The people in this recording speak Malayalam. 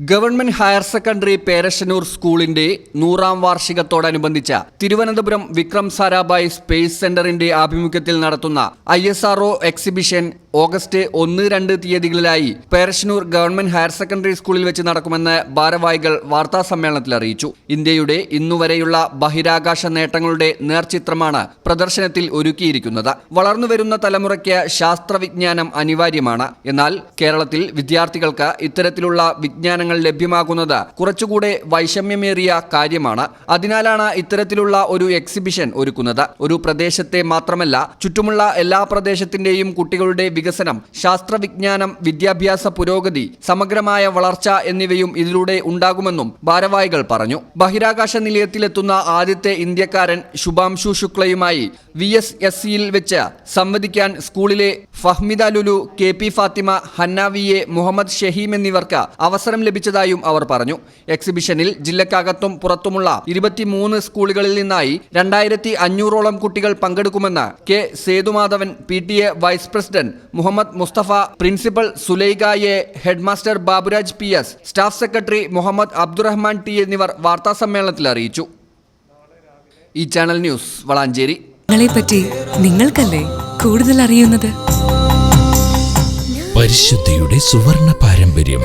ഗവൺമെന്റ് ഹയർ സെക്കൻഡറി പേരശനൂർ സ്കൂളിന്റെ നൂറാം വാർഷികത്തോടനുബന്ധിച്ച് തിരുവനന്തപുരം വിക്രം സാരാഭായ് സ്പേസ് സെന്ററിന്റെ ആഭിമുഖ്യത്തിൽ നടത്തുന്ന I S RO exhibition August ഒന്ന് രണ്ട് തീയതികളിലായി പേരശനൂർ ഗവൺമെന്റ് ഹയർ സെക്കൻഡറി സ്കൂളിൽ വെച്ച് നടക്കുമെന്ന് ഭാരവാഹികൾ വാർത്താ സമ്മേളനത്തിൽ അറിയിച്ചു. ഇന്ത്യയുടെ ഇന്നുവരെയുള്ള ബഹിരാകാശ നേട്ടങ്ങളുടെ നേർചിത്രമാണ് പ്രദർശനത്തിൽ ഒരുക്കിയിരിക്കുന്നത്. വളർന്നുവരുന്ന തലമുറയ്ക്ക് ശാസ്ത്രവിജ്ഞാനം അനിവാര്യമാണ്. എന്നാൽ കേരളത്തിൽ വിദ്യാർത്ഥികൾക്ക് ഇത്തരത്തിലുള്ള വിജ്ഞാനങ്ങൾ ലഭ്യമാകുന്നത് കുറച്ചുകൂടെ വൈഷമ്യമേറിയ കാര്യമാണ്. അതിനാലാണ് ഇത്തരത്തിലുള്ള ഒരു എക്സിബിഷൻ ഒരുക്കുന്നത്. ഒരു പ്രദേശത്തെ മാത്രമല്ല ചുറ്റുമുള്ള എല്ലാ പ്രദേശത്തിന്റെയും കുട്ടികളുടെ വികസനം ശാസ്ത്രവിജ്ഞാനം വിദ്യാഭ്യാസ പുരോഗതി സമഗ്രമായ വളർച്ച എന്നിവയും ഇതിലൂടെ ഉണ്ടാകുമെന്നും ഭാരവാഹികൾ പറഞ്ഞു. ബഹിരാകാശ നിലയത്തിലെത്തുന്ന ആദ്യത്തെ ഇന്ത്യക്കാരൻ ശുഭാംശു ശുക്ലയുമായി വി എസ് എസ് സിയിൽ വെച്ച് സംവദിക്കാൻ സ്കൂളിലെ ഫഹ്മിദ ലുലു കെ പി ഫാത്തിമ ഹന്നാവിയെ മുഹമ്മദ് ഷഹീം എന്നിവർക്ക് അവസരം ലഭിച്ചതായും അവർ പറഞ്ഞു. എക്സിബിഷനിൽ ജില്ലക്കകത്തും പുറത്തുമുള്ള ഇരുപത്തിമൂന്ന് സ്കൂളുകളിൽ നിന്നായി രണ്ടായിരത്തി അഞ്ഞൂറോളം കുട്ടികൾ പങ്കെടുക്കുമെന്ന് K Sethumadhavan P T A vice president Muhammad Musthafa principal Sulaikha A headmaster Baburaj P S staff secretary Muhammad Abdurahman T എന്നിവർ വാർത്താസമ്മേളനത്തിൽ അറിയിച്ചു. ഈ ചാനൽ ന്യൂസ് വളാഞ്ചേരി. പറ്റി നിങ്ങൾക്കല്ലേ കൂടുതൽ അറിയുന്നത്? പരിശുദ്ധിയുടെ സുവർണ പാരമ്പര്യം.